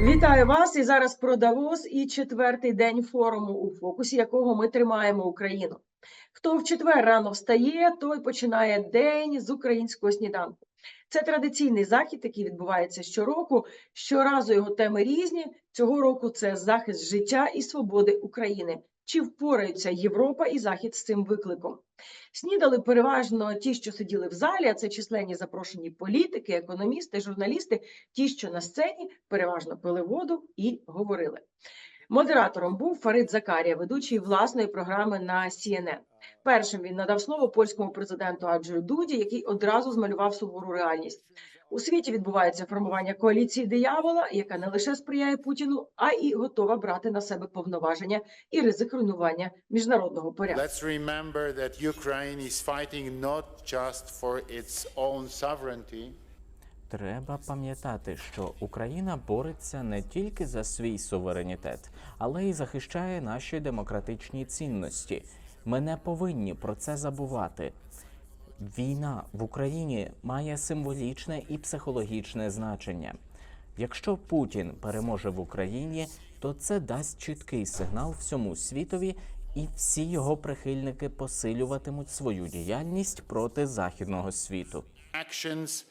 Вітаю вас і зараз про Давос і четвертий день форуму, у фокусі якого ми тримаємо Україну. Хто в четвер рано встає, той починає день з українського сніданку. Це традиційний захід, який відбувається щороку. Щоразу його теми різні. Цього року це захист життя і свободи України. Чи впораються Європа і Захід з цим викликом? Снідали переважно ті, що сиділи в залі, а це численні запрошені політики, економісти, журналісти, ті, що на сцені переважно пили воду і говорили. Модератором був Фарид Закарія, ведучий власної програми на CNN. Першим він надав слово польському президенту Аджею Дуді, який одразу змалював сувору реальність. У світі відбувається формування коаліції диявола, яка не лише сприяє Путіну, а й готова брати на себе повноваження і ризик руйнування міжнародного порядку. Let's remember that Ukraine is fighting not just for its own sovereignty, Треба пам'ятати, що Україна бореться не тільки за свій суверенітет, але й захищає наші демократичні цінності. Ми не повинні про це забувати. Війна в Україні має символічне і психологічне значення. Якщо Путін переможе в Україні, то це дасть чіткий сигнал всьому світові, і всі його прихильники посилюватимуть свою діяльність проти західного світу. actions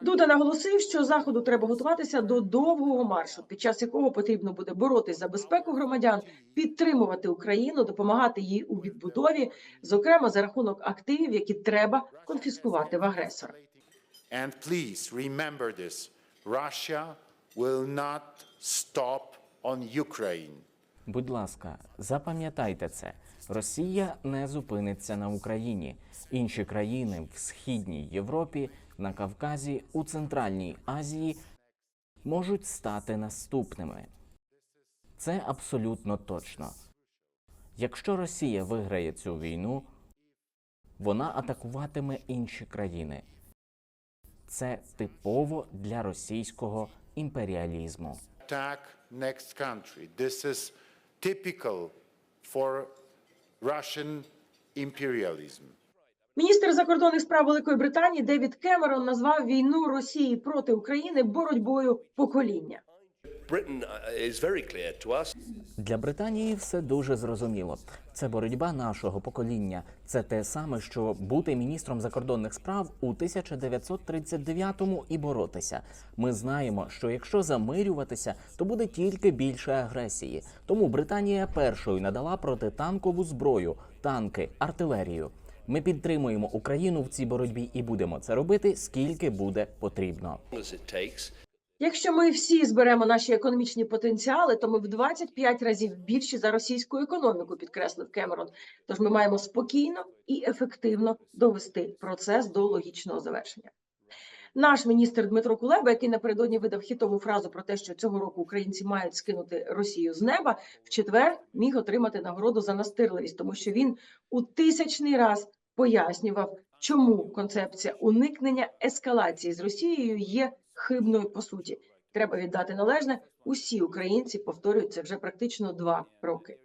Дуда наголосив, що заходу треба готуватися до довгого маршу, під час якого потрібно буде боротись за безпеку громадян, підтримувати Україну, допомагати їй у відбудові, зокрема за рахунок активів, які треба конфіскувати в агресора. And please remember this Russia will not stop on Ukraine. Будь ласка, запам'ятайте це. Росія не зупиниться на Україні. Інші країни в східній Європі, на Кавказі, у Центральній Азії можуть стати наступними. Це абсолютно точно. Якщо Росія виграє цю війну, вона атакуватиме інші країни. Це типово для російського імперіалізму. Attack next country. This is typical for Russian imperialism. Міністр закордонних справ Великої Британії Девід Кемерон назвав війну Росії проти України боротьбою покоління. Uh. Для Британії все дуже зрозуміло. Це боротьба нашого покоління. Це те саме, що бути міністром закордонних справ у 1939-му і боротися. Ми знаємо, що якщо замирюватися, то буде тільки більше агресії. Тому Британія першою надала протитанкову зброю, танки, артилерію. Ми підтримуємо Україну в цій боротьбі і будемо це робити скільки буде потрібно. Якщо ми всі зберемо наші економічні потенціали, то ми в 25 разів більші за російську економіку, підкреслив Кемерон. Тож ми маємо спокійно і ефективно довести процес до логічного завершення. Наш міністр Дмитро Кулеба, який напередодні видав хітову фразу про те, що цього року українці мають скинути Росію з неба, в четвер міг отримати нагороду за настирливість, тому що він у тисячний раз пояснював, чому концепція уникнення ескалації з Росією є хибною по суті. Треба віддати належне. Усі українці повторюють це вже практично два роки.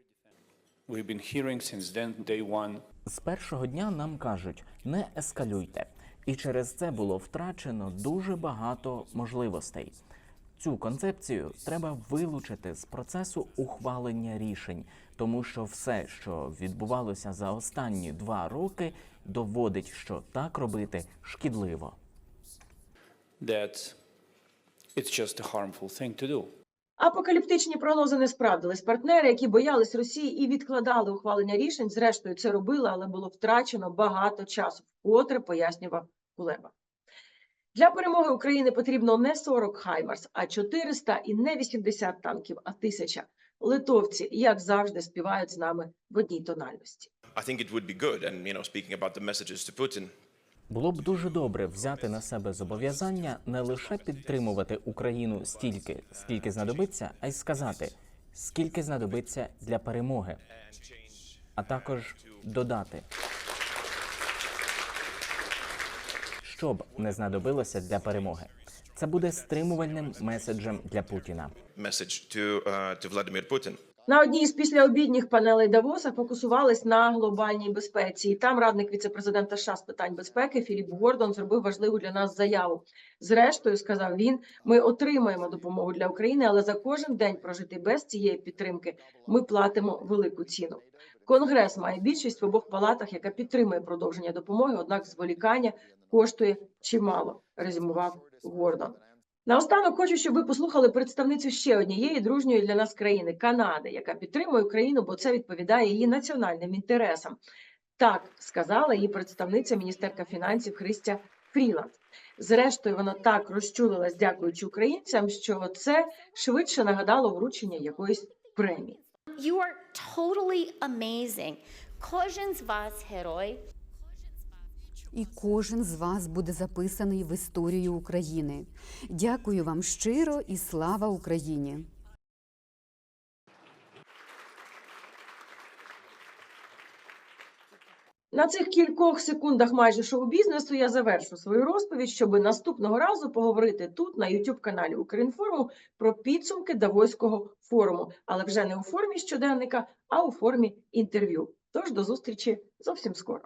We've been hearing since then, day one, З першого дня нам кажуть не ескалюйте, і через це було втрачено дуже багато можливостей. Цю концепцію треба вилучити з процесу ухвалення рішень, тому що все, що відбувалося за останні два роки, доводить, що так робити шкідливо. That it's just a harmful thing to do. Апокаліптичні прогнози не справдились. Партнери, які боялись Росії і відкладали ухвалення рішень, зрештою це робили, але було втрачено багато часу, вкотре пояснював Кулеба. Для перемоги України потрібно не 40 Хаймарс, а 400 і не 80 танків, а 1000. Литовці, як завжди, співають з нами в одній тональності. I think it would be good, and you know, speaking about the messages to Putin, Було б дуже добре взяти на себе зобов'язання не лише підтримувати Україну стільки, скільки знадобиться, а й сказати, скільки знадобиться для перемоги, а також додати, що б не знадобилося для перемоги. Це буде стримувальним меседжем для Путіна. message to uh. На одній з післяобідніх панелей Давоса фокусувались на глобальній безпеці. І там радник віцепрезидента США з питань безпеки Філіп Гордон зробив важливу для нас заяву. Зрештою, сказав він, ми отримаємо допомогу для України, але за кожен день прожитий без цієї підтримки ми платимо велику ціну. Конгрес має більшість в обох палатах, яка підтримує продовження допомоги, однак зволікання коштує чимало, резюмував Гордон. Наостанок хочу, щоб ви послухали представницю ще однієї дружньої для нас країни Канади, яка підтримує Україну, бо це відповідає її національним інтересам. Так сказала її представниця міністерка фінансів Христя Фріланд. Зрештою, вона так розчулилась, дякуючи українцям, що це швидше нагадало вручення якоїсь премії. You are totally amazing. Кожен з вас герой. І кожен з вас буде записаний в історію України. Дякую вам щиро і слава Україні! На цих кількох секундах майже шоу-бізнесу я завершу свою розповідь, щоб наступного разу поговорити тут, на youtube каналі Укрінформу, про підсумки Давоського форуму, але вже не у формі щоденника, а у формі інтерв'ю. Тож до зустрічі зовсім скоро.